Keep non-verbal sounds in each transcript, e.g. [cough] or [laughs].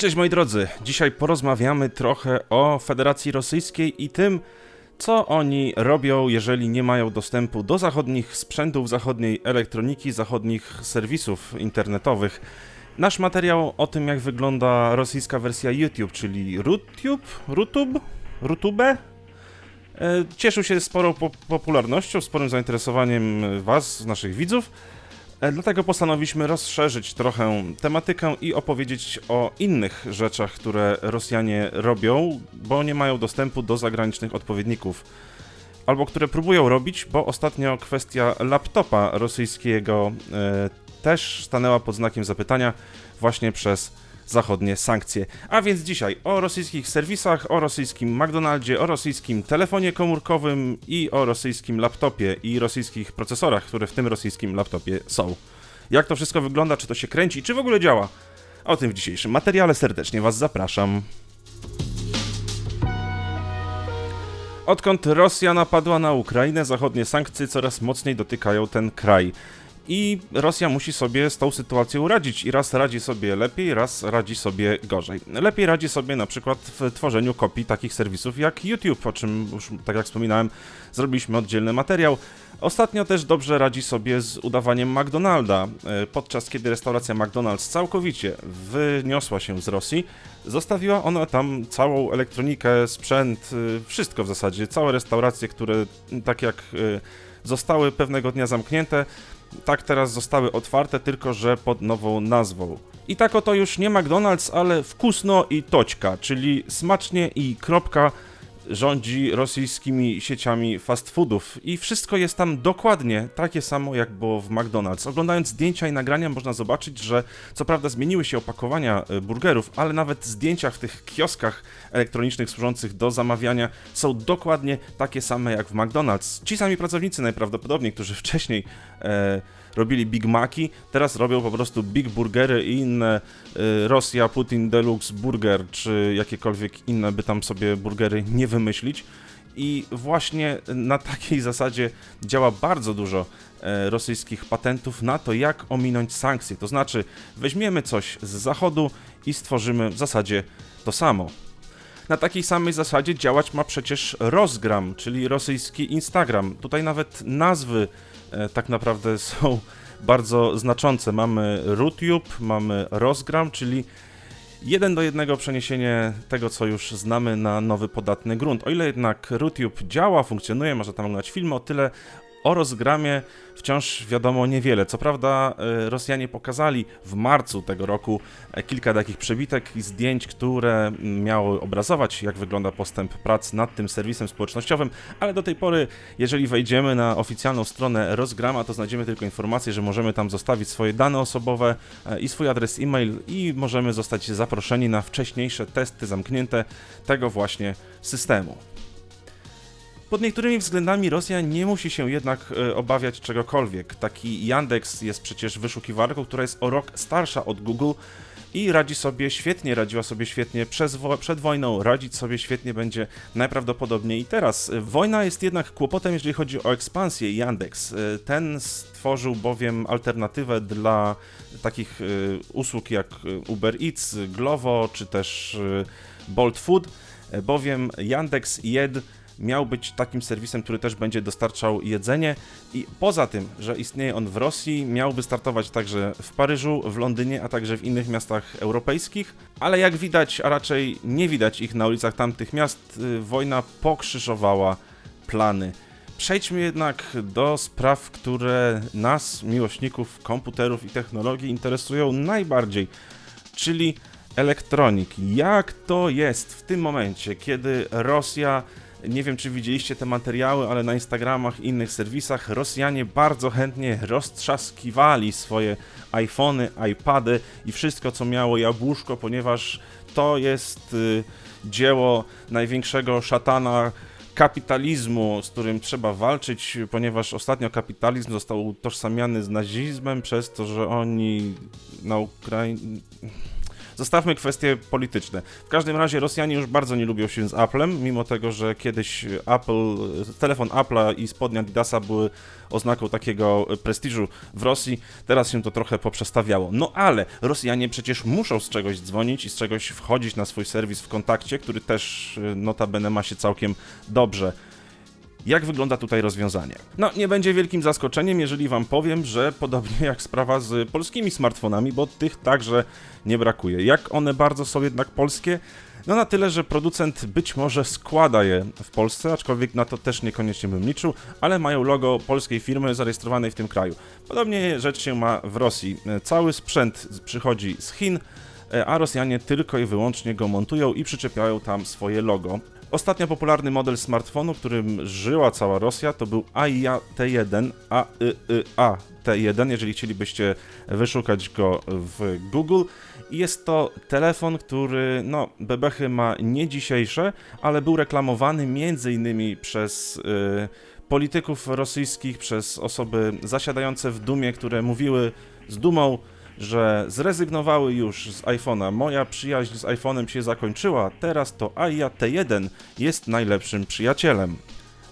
Cześć moi drodzy, dzisiaj porozmawiamy trochę o Federacji Rosyjskiej i tym, co oni robią, jeżeli nie mają dostępu do zachodnich sprzętów, zachodniej elektroniki, zachodnich serwisów internetowych. Nasz materiał o tym, jak wygląda rosyjska wersja YouTube, czyli RuTube, RuTube, e, cieszył się sporą po popularnością, sporym zainteresowaniem Was, naszych widzów. E, Dlatego postanowiliśmy rozszerzyć trochę tematykę i opowiedzieć o innych rzeczach, które Rosjanie robią, bo nie mają dostępu do zagranicznych odpowiedników. Albo które próbują robić, bo ostatnio kwestia laptopa rosyjskiego e, też stanęła pod znakiem zapytania właśnie przez zachodnie sankcje. A więc dzisiaj o rosyjskich serwisach, o rosyjskim McDonaldzie, o rosyjskim telefonie komórkowym i o rosyjskim laptopie i rosyjskich procesorach, które w tym rosyjskim laptopie są. Jak to wszystko wygląda, czy to się kręci, czy w ogóle działa? O tym w dzisiejszym materiale serdecznie Was zapraszam. Odkąd Rosja napadła na Ukrainę, zachodnie sankcje coraz mocniej dotykają ten kraj. I Rosja musi sobie z tą sytuacją radzić. I raz radzi sobie lepiej, raz radzi sobie gorzej. Lepiej radzi sobie na przykład w tworzeniu kopii takich serwisów jak YouTube, o czym już, tak jak wspominałem, zrobiliśmy oddzielny materiał. Ostatnio też dobrze radzi sobie z udawaniem McDonalda. E, Podczas kiedy restauracja McDonald's całkowicie wyniosła się z Rosji, zostawiła ona tam całą elektronikę, sprzęt, y, wszystko w zasadzie, całe restauracje, które tak jak y, zostały pewnego dnia zamknięte, tak teraz zostały otwarte, tylko że pod nową nazwą. I tak oto już nie McDonald's, ale wkusno i toćka, czyli smacznie i kropka rządzi rosyjskimi sieciami fast foodów i wszystko jest tam dokładnie takie samo jak było w McDonald's. Oglądając zdjęcia i nagrania można zobaczyć, że co prawda zmieniły się opakowania y, burgerów, ale nawet zdjęcia w tych kioskach elektronicznych służących do zamawiania są dokładnie takie same jak w McDonald's. Ci sami pracownicy najprawdopodobniej, którzy wcześniej e, robili Big Maci, teraz robią po prostu Big Burgery i inne y, Rosja Putin Deluxe Burger, czy jakiekolwiek inne by tam sobie burgery nie wymyślić. I właśnie na takiej [laughs] zasadzie działa bardzo dużo e, rosyjskich patentów na to, jak ominąć sankcje. To znaczy, weźmiemy coś z zachodu i stworzymy w zasadzie to samo. Na takiej samej zasadzie działać ma przecież Rozgram, czyli rosyjski Instagram. Tutaj nawet nazwy e, tak naprawdę [laughs] są bardzo znaczące. Mamy RutTube, mamy Rozgram, czyli jeden do jednego przeniesienie tego, co już znamy na nowy podatny grunt. O ile jednak RutTube działa, funkcjonuje, można tam oglądać filmy, o tyle o rozgramie wciąż wiadomo niewiele. Co prawda, e, Rosjanie pokazali w marcu tego roku e, kilka takich przebitek i zdjęć, które miały obrazować, jak wygląda postęp prac nad tym serwisem społecznościowym, ale do tej pory, jeżeli wejdziemy na oficjalną stronę Rozgrama, to znajdziemy tylko informację, że możemy tam zostawić swoje dane osobowe e, i swój adres e-mail i możemy zostać zaproszeni na wcześniejsze testy zamknięte tego właśnie systemu. Pod niektórymi względami Rosja nie musi się jednak e, obawiać czegokolwiek. Taki Yandex jest przecież wyszukiwarką, która jest o rok starsza od Google i radzi sobie świetnie, radziła sobie świetnie przez wo- przed wojną, radzić sobie świetnie będzie najprawdopodobniej i teraz. Wojna jest jednak kłopotem, jeżeli chodzi o ekspansję Yandex. E, Ten stworzył bowiem alternatywę dla takich e, usług jak Uber Eats, Glovo czy też Bolt Food, bowiem Yandex Jed miał być takim serwisem, który też będzie dostarczał jedzenie i poza tym, że istnieje on w Rosji, miałby startować także w Paryżu, w Londynie, a także w innych miastach europejskich, ale jak widać, a raczej nie widać ich na ulicach tamtych miast, y, wojna pokrzyżowała plany. Przejdźmy jednak do spraw, które nas, miłośników komputerów i technologii, interesują najbardziej, czyli elektroniki. Jak to jest w tym momencie, kiedy Rosja nie wiem, czy widzieliście te materiały, ale na Instagramach i innych serwisach Rosjanie bardzo chętnie roztrzaskiwali swoje iPhony, iPady i wszystko, co miało jabłuszko, ponieważ to jest y, dzieło największego szatana kapitalizmu, z którym trzeba walczyć, ponieważ ostatnio kapitalizm został utożsamiany z nazizmem przez to, że oni na Ukrainie Zostawmy kwestie polityczne. W każdym razie Rosjanie już bardzo nie lubią się z Applem, mimo tego, że kiedyś Apple, telefon Apple'a i spodnia Adidasa były oznaką takiego prestiżu w Rosji. Teraz się to trochę poprzestawiało. No ale Rosjanie przecież muszą z czegoś dzwonić i z czegoś wchodzić na swój serwis w kontakcie, który też y, notabene ma się całkiem dobrze. Jak wygląda tutaj rozwiązanie? No, nie będzie wielkim zaskoczeniem, jeżeli Wam powiem, że podobnie [laughs] jak sprawa z polskimi smartfonami, bo tych także nie brakuje. Jak one bardzo są jednak polskie? No na tyle, że producent być może składa je w Polsce, aczkolwiek na to też niekoniecznie bym liczył, ale mają logo polskiej firmy zarejestrowanej w tym kraju. Podobnie rzecz się ma w Rosji. Cały sprzęt przychodzi z Chin, a Rosjanie tylko i wyłącznie go montują i przyczepiają tam swoje logo. Ostatnio popularny model smartfonu, którym żyła cała Rosja, to był AIA T1, AIA T1, jeżeli chcielibyście wyszukać go w Google. Jest to telefon, który, no, bebechy ma nie dzisiejsze, ale był reklamowany innymi przez y, polityków rosyjskich, przez osoby zasiadające w Dumie, które mówiły z dumą, że zrezygnowały już z iPhone'a. Moja przyjaźń z iPhone'em się zakończyła, teraz to AIA T1 jest najlepszym przyjacielem.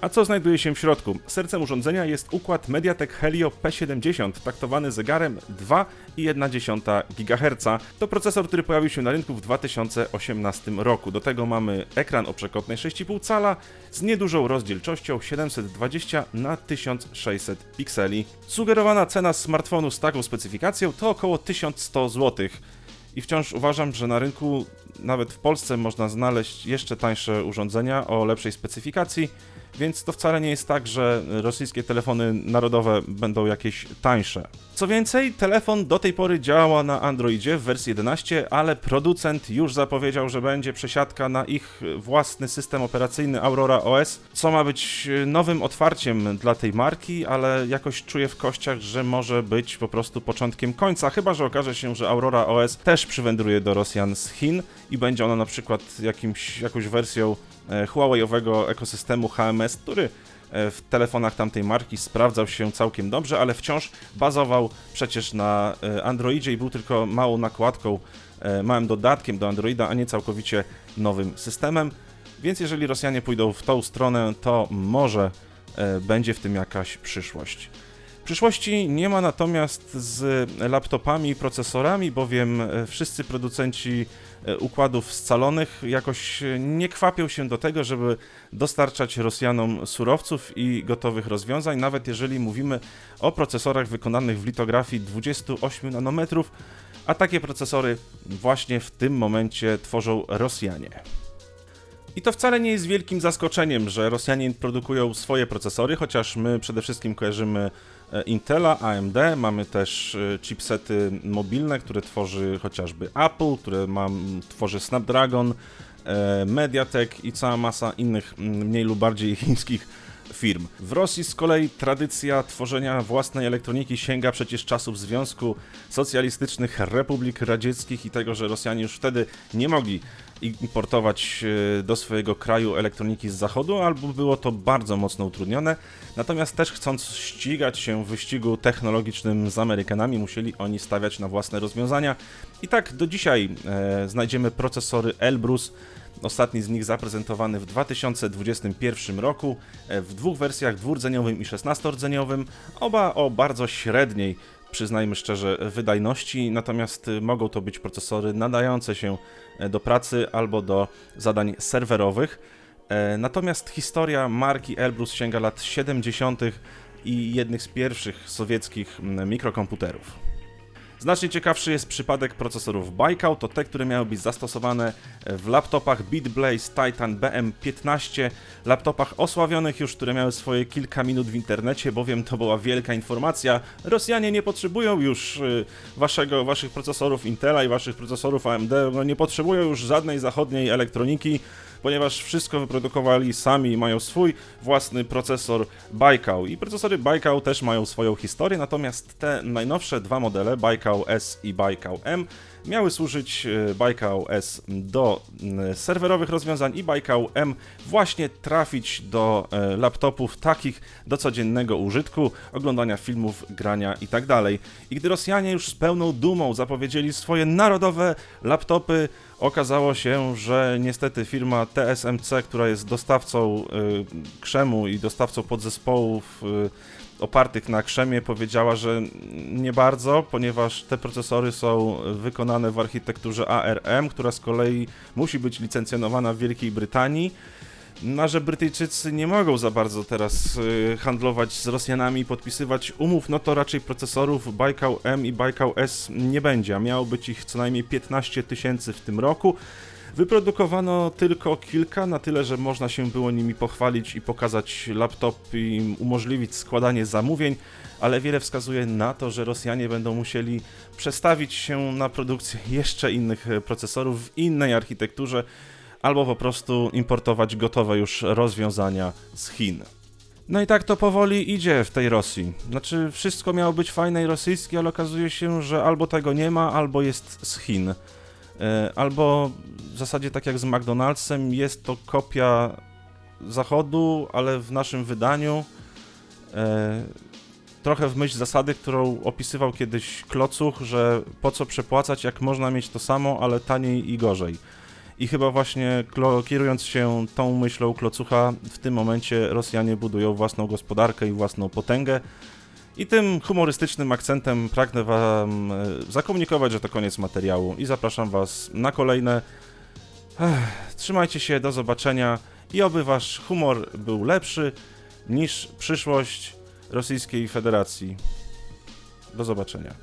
A co znajduje się w środku? Sercem urządzenia jest układ Mediatek Helio P70, taktowany zegarem 2,1 GHz. To procesor, który pojawił się na rynku w 2018 roku. Do tego mamy ekran o przekątnej 6,5 cala z niedużą rozdzielczością 720 na 1600 pikseli. Sugerowana cena smartfonu z taką specyfikacją to około 1100 zł. I wciąż uważam, że na rynku, nawet w Polsce, można znaleźć jeszcze tańsze urządzenia o lepszej specyfikacji więc to wcale nie jest tak, że rosyjskie telefony narodowe będą jakieś tańsze. Co więcej, telefon do tej pory działa na Androidzie w wersji 11, ale producent już zapowiedział, że będzie przesiadka na ich własny system operacyjny Aurora OS, co ma być nowym otwarciem dla tej marki, ale jakoś czuję w kościach, że może być po prostu początkiem końca, chyba że okaże się, że Aurora OS też przywędruje do Rosjan z Chin i będzie ona na przykład jakimś, jakąś wersją E, Huawei'owego ekosystemu HMS, który e, w telefonach tamtej marki sprawdzał się całkiem dobrze, ale wciąż bazował przecież na e, Androidzie i był tylko małą nakładką, małym dodatkiem do Androida, a nie całkowicie nowym systemem. Więc jeżeli Rosjanie pójdą w tą stronę, to może będzie w tym jakaś przyszłość. Przyszłości nie ma natomiast z laptopami i procesorami, bowiem wszyscy producenci E, układów scalonych jakoś nie kwapią się do tego, żeby dostarczać Rosjanom surowców i gotowych rozwiązań, nawet jeżeli mówimy o procesorach wykonanych w litografii 28 nanometrów, a takie procesory właśnie w tym momencie tworzą Rosjanie. I to wcale nie jest wielkim zaskoczeniem, że Rosjanie produkują swoje procesory, chociaż my przede wszystkim kojarzymy e, Intela, AMD, mamy też e, chipsety mobilne, które tworzy chociażby Apple, które tworzy Snapdragon, e, Mediatek i cała masa innych mniej lub bardziej [laughs] chińskich firm. W Rosji z kolei tradycja tworzenia własnej elektroniki sięga przecież czasów Związku Socjalistycznych Republik Radzieckich i tego, że Rosjanie już wtedy nie mogli importować e, do swojego kraju elektroniki z zachodu, albo było to bardzo mocno utrudnione. Natomiast też chcąc ścigać się w wyścigu technologicznym z Amerykanami, musieli oni stawiać na własne rozwiązania. I tak do dzisiaj e, znajdziemy procesory Elbrus. Ostatni z nich zaprezentowany w 2021 roku e, w dwóch wersjach dwurdzeniowym i szesnastordzeniowym, oba o bardzo średniej przyznajmy szczerze, wydajności, natomiast y, mogą to być procesory nadające się e, do pracy albo do zadań serwerowych. E, natomiast historia marki Elbrus sięga lat 70. i jednych z pierwszych sowieckich mikrokomputerów. Znacznie ciekawszy jest przypadek procesorów Baikal, to te, które miały być zastosowane w laptopach BeatBlaze Titan BM15, laptopach osławionych już, które miały swoje kilka minut w internecie, bowiem to była wielka informacja. Rosjanie nie potrzebują już y, waszego, waszych procesorów Intela i waszych procesorów AMD, no nie potrzebują już żadnej zachodniej elektroniki, ponieważ wszystko wyprodukowali sami i mają swój własny procesor Baikal. I procesory Baikal też mają swoją historię, natomiast te najnowsze dwa modele, Baikal S i Baikal M, miały służyć e, Baikał S do mm, serwerowych rozwiązań i Baikał M właśnie trafić do e, laptopów takich do codziennego użytku, oglądania filmów, grania itd. I gdy Rosjanie już z pełną dumą zapowiedzieli swoje narodowe laptopy, okazało się, że niestety firma TSMC, która jest dostawcą y, krzemu i dostawcą podzespołów y, opartych na krzemie, powiedziała, że nie bardzo, ponieważ te procesory są wykonane w architekturze ARM, która z kolei musi być licencjonowana w Wielkiej Brytanii. No, że Brytyjczycy nie mogą za bardzo teraz y, handlować z Rosjanami podpisywać umów, no to raczej procesorów Baikał M i Baikał S nie będzie, a miało być ich co najmniej 15 tysięcy w tym roku. Wyprodukowano tylko kilka, na tyle, że można się było nimi pochwalić i pokazać laptop i umożliwić składanie zamówień, ale wiele wskazuje na to, że Rosjanie będą musieli przestawić się na produkcję jeszcze innych e, procesorów w innej architekturze, albo po prostu importować gotowe już rozwiązania z Chin. No i tak to powoli idzie w tej Rosji. Znaczy, wszystko miało być fajne i rosyjskie, ale okazuje się, że albo tego nie ma, albo jest z Chin. E, Albo w zasadzie tak jak z McDonald'sem, jest to kopia zachodu, ale w naszym wydaniu. E, Trochę w myśl zasady, którą opisywał kiedyś Klocuch, że po co przepłacać, jak można mieć to samo, ale taniej i gorzej. I chyba właśnie kierując się tą myślą Klocucha, w tym momencie Rosjanie budują własną gospodarkę i własną potęgę. I tym humorystycznym akcentem pragnę Wam e, zakomunikować, że to koniec materiału i zapraszam Was na kolejne. Ech, trzymajcie się, do zobaczenia i oby Wasz humor był lepszy niż przyszłość Rosyjskiej Federacji. Do zobaczenia.